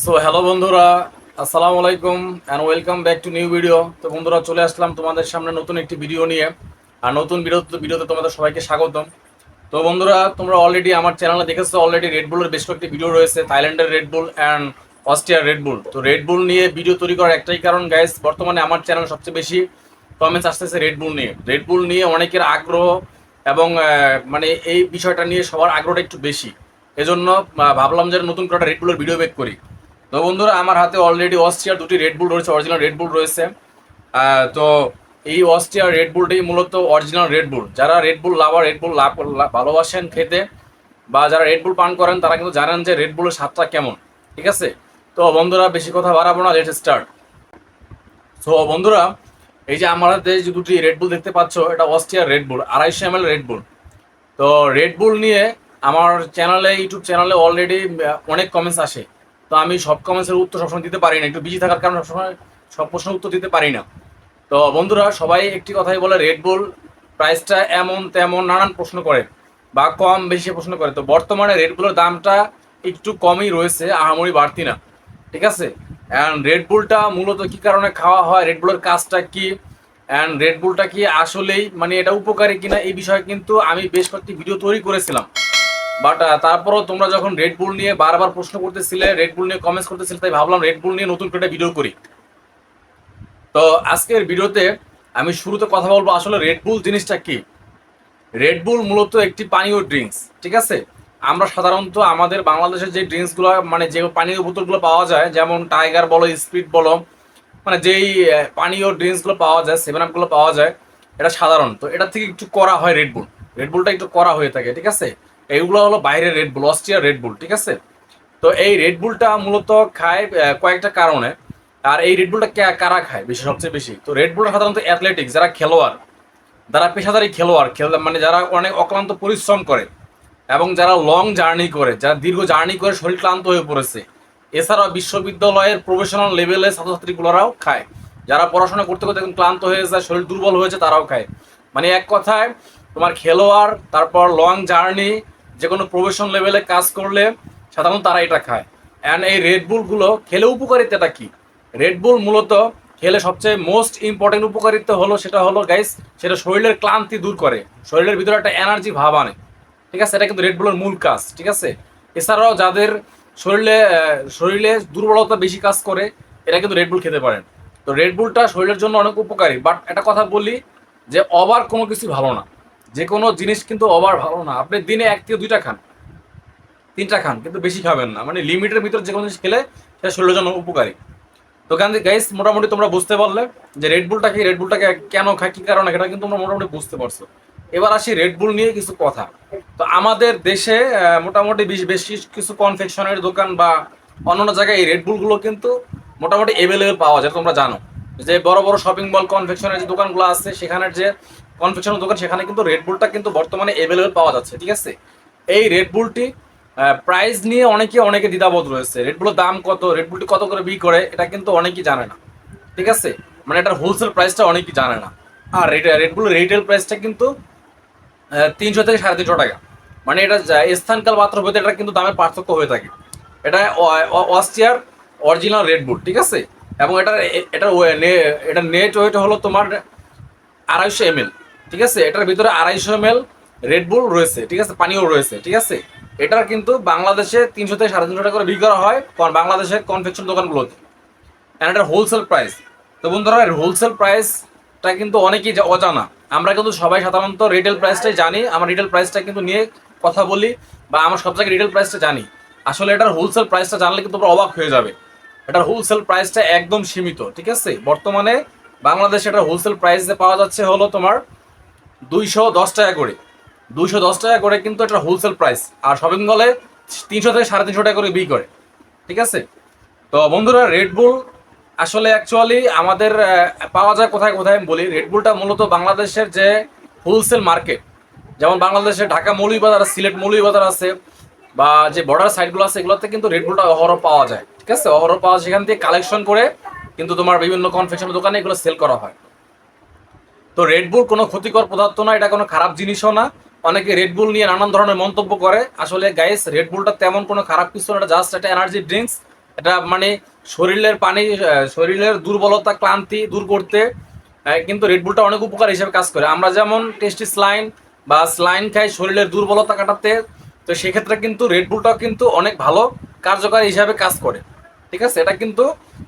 So hello বন্ধুরা, আসসালামু আলাইকুম and welcome back to new video তো বন্ধুরা, চলে আসলাম তোমাদের সামনে নতুন একটি ভিডিও নিয়ে। আর নতুন ভিডিও ভিডিওতে তোমাদের সবাইকে স্বাগতম। তো বন্ধুরা, তোমরা অলরেডি আমার চ্যানেলে দেখেছ অলরেডি রেডবুলের বেশ কয়েকটি ভিডিও রয়েছে থাইল্যান্ডের রেডবুল অ্যান্ড অস্ট্রিয়ার রেডবুল তো রেডবুল নিয়ে ভিডিও তৈরি করার একটাই কারণ গাইস বর্তমানে আমার চ্যানেল সবচেয়ে বেশি কমেন্টস আসতেছে রেডবুল নিয়ে। রেডবুল নিয়ে অনেকের আগ্রহ এবং মানে এই বিষয়টা নিয়ে সবার আগ্রহটা একটু বেশি। এজন্য ভাবলাম যে নতুন করে একটা রেডবুলের ভিডিও বেক করি। তো বন্ধুরা, আমার হাতে অলরেডি অস্ট্রিয়ার দুটি রেডবুল রয়েছে অরিজিনাল রেডবুল রয়েছে। তো এই অস্ট্রিয়ার রেডবুলটাই মূলত অরিজিনাল রেডবুল যারা Red Bull lover Red Bull love ভালোবাসেন খেতে, বা যারা রেডবুল পান করেন, তারা কিন্তু জানেন যে রেডবুলের স্বাদটা কেমন, ঠিক আছে? তো বন্ধুরা, বেশি কথা বাড়াবো না লেট স্টার্ট সো বন্ধুরা, এই যে আমার হাতে যে দুটি রেডবুল দেখতে পাচ্ছ, এটা অস্ট্রিয়ার রেডবুল আড়াইশো এম এল রেডবুল তো রেডবুল নিয়ে আমার চ্যানেলে ইউটিউব চ্যানেলে অলরেডি অনেক কমেন্টস আসে। তো আমি সব কমেন্টসের উত্তর সবসময় দিতে পারি না। একটু বিজি থাকার কারণে সবসময় সব প্রশ্নের উত্তর দিতে পারি না। তো বন্ধুরা, সবাই একটি কথাই বলে রেডবুল প্রাইসটা এমন তেমন নানান প্রশ্ন করে বা কম বেশি প্রশ্ন করে। তো বর্তমানে রেডবুলের দামটা একটু কমই রয়েছে, আহামরি বাড়তি না। ঠিক আছে? অ্যান্ড রেডবুলটা মূলত কি কারণে খাওয়া হয়? রেডবুলের কাজটা কি? অ্যান্ড রেডবুলটা কি আসলেই মানে এটা উপকারী কিনা? এই বিষয়ে কিন্তু আমি বেশ কয়েকটি ভিডিও তৈরি করেছিলাম। বাট তারপরও তোমরা যখন রেড রেডবুল নিয়ে বারবার প্রশ্ন করতেছিলে রেড রেডবুল নিয়ে কমেন্টস করতেছিলে, তাই ভাবলাম রেড রেডবুল নিয়ে নতুন করে ভিডিও করি। তো আজকের ভিডিওতে আমি শুরুতে কথা বলব আসলে রেডবুল জিনিসটা কি? রেডবুল মূলত একটি পানীয় ড্রিঙ্কস ঠিক আছে? আমরা সাধারণত আমাদের বাংলাদেশের যে ড্রিঙ্কসগুলো মানে যে পানীয় বোতলগুলো পাওয়া যায়, যেমন টাইগার বলো স্পিড বলো মানে যেই পানীয় ড্রিঙ্কসগুলো পাওয়া যায় সেভেন আপগুলো পাওয়া যায়, এটা সাধারণ। তো এটা থেকে একটু করা হয় রেডবুল রেডবুলটা একটু করা হয়ে থাকে, ঠিক আছে? এইগুলো হলো বাইরের রেডবুল অস্ট্রিয়ার রেডবুল ঠিক আছে? তো এই রেড রেডবুলটা মূলত খায় কয়েকটা কারণে। আর এই রেডবুলটা কে- কারা খায় বেশি, সবচেয়ে বেশি? তো রেডবুলটা সাধারণত অ্যাথলেটিক্স যারা খেলোয়াড়, যারা পেশাদারি খেলোয়াড়, খেল মানে যারা অনেক অক্লান্ত পরিশ্রম করে এবং যারা লং জার্নি করে, যারা দীর্ঘ জার্নি করে শরীর ক্লান্ত হয়ে পড়েছে, এছাড়াও বিশ্ববিদ্যালয়ের প্রফেশনাল লেভেলের ছাত্রছাত্রীগুলোরাও খায়। যারা পড়াশোনা করতে করতে একদম ক্লান্ত হয়ে যায়, শরীর দুর্বল হয়েছে, তারাও খায়। মানে এক কথায়, তোমার খেলোয়াড়, তারপর লং জার্নি যে কোনো প্রফেশন লেভেলে কাজ করলে সাধারণত তারা এটা খায়। অ্যান্ড এই রেডবুলগুলো খেলে উপকারিতাটা কি? রেডবুল মূলত খেলে সবচেয়ে মোস্ট ইম্পর্টেন্ট উপকারিতা হলো, সেটা হলো গাইস সেটা শরীরের ক্লান্তি দূর করে। শরীরের ভিতরে একটা এনার্জি ভাব আনে। ঠিক আছে? এটা কিন্তু রেডবুলের মূল কাজ। ঠিক আছে? এছাড়াও যাদের শরীরে শরীরে দুর্বলতা বেশি কাজ করে, এরা কিন্তু রেডবুল খেতে পারেন। তো রেডবুলটা শরীরের জন্য অনেক উপকারী। বাট একটা কথা বলি যে অবার কোনো কিছু ভালো না। যে কোনো জিনিস কিন্তু ওভার ভালো না। আপনি দিনে এক থেকে দুইটা খান। তিনটা খান, কিন্তু বেশি খাবেন না। মানে লিমিটের ভিতর যে কোনো জিনিস খেলে সেটা শরীরের জন্য উপকারী। তো গান্ধী গাইস মোটামুটি তোমরা বুঝতে পারলে যে রেডবুলটা কি রেডবুলটাকে কেন খায় কি কারণে এটা কিন্তু তোমরা মোটামুটি বুঝতে পারছ। এবার আসি রেডবুল নিয়ে কিছু কথা। তো আমাদের দেশে মোটামুটি বেশ বেশ কিছু- কিছু কনফেকশনের দোকান বা অন্যান্য জায়গায় এই রেডবুলগুলো কিন্তু মোটামুটি অ্যাভেলেবেল পাওয়া যায়, তোমরা জানো। যে বড় বড় শপিং মল কনফেকশনের যে দোকানগুলো আছে, সেখানের যে কনফেকশনের দোকান, সেখানে কিন্তু রেডবুলটা কিন্তু বর্তমানে অ্যাভেলেবেল পাওয়া যাচ্ছে, ঠিক আছে? এই রেডবুলটি প্রাইস নিয়ে অনেকে অনেকে দ্বিধাবোধ রয়েছে। রেডবুলের দাম কত রেডবুলটি কত করে বিক্রি করে, এটা কিন্তু অনেকেই জানে না, ঠিক আছে? মানে এটার হোলসেল প্রাইসটা অনেকেই জানে না। আর রেডবুলের রিটেল প্রাইসটা কিন্তু তিনশো থেকে সাড়ে তিনশো টাকা। মানে এটা স্থানকাল মাত্র হতে, এটা কিন্তু দামের পার্থক্য হয়ে থাকে। এটা অস্ট্রিয়ার অরিজিনাল রেডবুল ঠিক আছে? এবং এটার এটার এটার নেট ওয়েট হলো তোমার আড়াইশো এম ঠিক আছে? এটার ভিতরে আড়াইশো এম এল রেডবুল রয়েছে, ঠিক আছে? পানীয় রয়েছে, ঠিক আছে? এটার কিন্তু বাংলাদেশে তিনশো থেকে সাড়ে তিনশো টাকা করে বিক্রি করা হয় কারণ বাংলাদেশের কনফেকশন দোকানগুলোতে। অ্যান্ড এটা হোলসেল প্রাইস তো বন্ধুরা হোলসেল প্রাইসটা কিন্তু অনেকেই অজানা। আমরা কিন্তু সবাই সাধারণত রিটেল প্রাইসটাই জানি। আমার রিটেল প্রাইসটা কিন্তু নিয়ে কথা বলি বা আমার সব জায়গায় রিটেল প্রাইসটা জানি। আসলে এটার হোলসেল প্রাইসটা জানলে কিন্তু অবাক হয়ে যাবে। এটার হোলসেল প্রাইসটা একদম সীমিত, ঠিক আছে? বর্তমানে বাংলাদেশে এটার হোলসেল প্রাইসে পাওয়া যাচ্ছে হলো তোমার দুইশো দশ টাকা করে। দুইশো দশ টাকা করে কিন্তু একটা হোলসেল প্রাইস আর শপিং মলে তিনশো থেকে সাড়ে তিনশো টাকা করে বিক্রি করে। ঠিক আছে? তো বন্ধুরা রেডবুল আসলে অ্যাকচুয়ালি আমাদের পাওয়া যায় কোথায় কোথায় আমি বলি। রেডবুলটা মূলত বাংলাদেশের যে হোলসেল মার্কেট যেমন বাংলাদেশে ঢাকা মৌলভীবাজার সিলেট মৌলভীবাজার আছে, বা যে বর্ডার সাইডগুলো আছে, এগুলোতে কিন্তু রেডবুলটা অহরহ পাওয়া যায়। ঠিক আছে? অহরহ পাওয়া যায়। সেখান থেকে কালেকশন করে কিন্তু তোমার বিভিন্ন কনফেকশন দোকানে এগুলো সেল করা হয়। তো রেডবুল কোনো ক্ষতিকর পদার্থ না, এটা কোনো খারাপ জিনিসও না। অনেকে রেডবুল নিয়ে নানান ধরনের মন্তব্য করে। আসলে গাইস রেডবুলটা তেমন কোনো খারাপ কিছু না, এটা জাস্ট একটা এনার্জি ড্রিঙ্কস এটা মানে শরীরের পানি শরীরের দুর্বলতা, ক্লান্তি দূর করতে। কিন্তু রেডবুলটা অনেক উপকার হিসেবে কাজ করে। আমরা যেমন টেস্টি স্লাইন বা স্লাইন খাই শরীরের দুর্বলতা কাটাতে, তো সেক্ষেত্রে কিন্তু রেডবুলটাও কিন্তু অনেক ভালো কার্যকারী হিসাবে কাজ করে। ঠিক আছে? এটা কিন্তু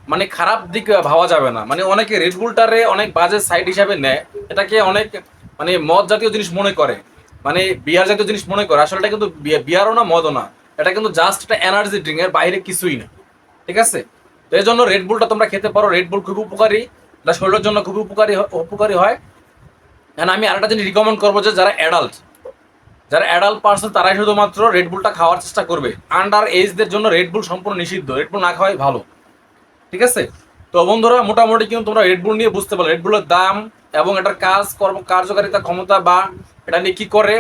মানে খারাপ দিক ভাবা যাবে না। মানে অনেকে রেডবুলটারে অনেক বাজে সাইড হিসাবে নেয়। এটাকে অনেক মানে মদ জাতীয় জিনিস মনে করে। মানে বিয়ার জাতীয় জিনিস মনে করে। আসলে কিন্তু বিয়া- বিয়ারও না, মদও না। এটা কিন্তু জাস্ট একটা এনার্জি ড্রিঙ্ক এর বাইরে কিছুই না। ঠিক আছে? তো এই জন্য রেডবুলটা তোমরা খেতে পারো। রেডবুল খুব উপকারী। এটা শরীরের জন্য খুব উপকারী উপকারী হয়। And আমি আরেকটা জিনিস রিকমেন্ড করব যে যারা অ্যাডাল্ট যারা অ্যাডাল্ট পার্সন তারাই শুধুমাত্র রেডবুলটা খাওয়ার চেষ্টা করবে। আন্ডার এজদের জন্য রেডবুল সম্পূর্ণ নিষিদ্ধ। রেডবুল না খাওয়াই ভালো। ঠিক আছে? তো বন্ধুরা, মোটামুটি কিন্তু তোমরা রেডবুল নিয়ে বুঝতে পারো রেডবুলের দাম এবং এটার কাজ, কর্ম, কার্যকারিতা ক্ষমতা বা এটা নিয়ে কি করে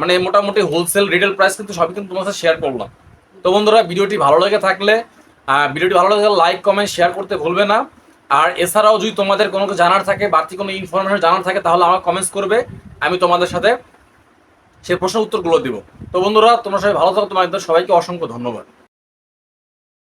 মানে মোটামুটি হোলসেল রিটেল প্রাইস কিন্তু সবই কিন্তু তোমার সাথে শেয়ার করলাম তো বন্ধুরা, ভিডিওটি ভালো লেগে থাকলে ভিডিওটি ভালো লাগে লাইক কমেন্ট শেয়ার করতে ভুলবে না। আর এছাড়াও যদি তোমাদের কোনো জানার থাকে, বাড়তি কোনো ইনফরমেশন জানার থাকে, তাহলে আমার কমেন্টস করবে। আমি তোমাদের সাথে সেই প্রশ্ন উত্তরগুলো দিব। তো বন্ধুরা, তোমরা সবাই ভালো থাকো, তোমাদের সবাইকে অসংখ্য ধন্যবাদ।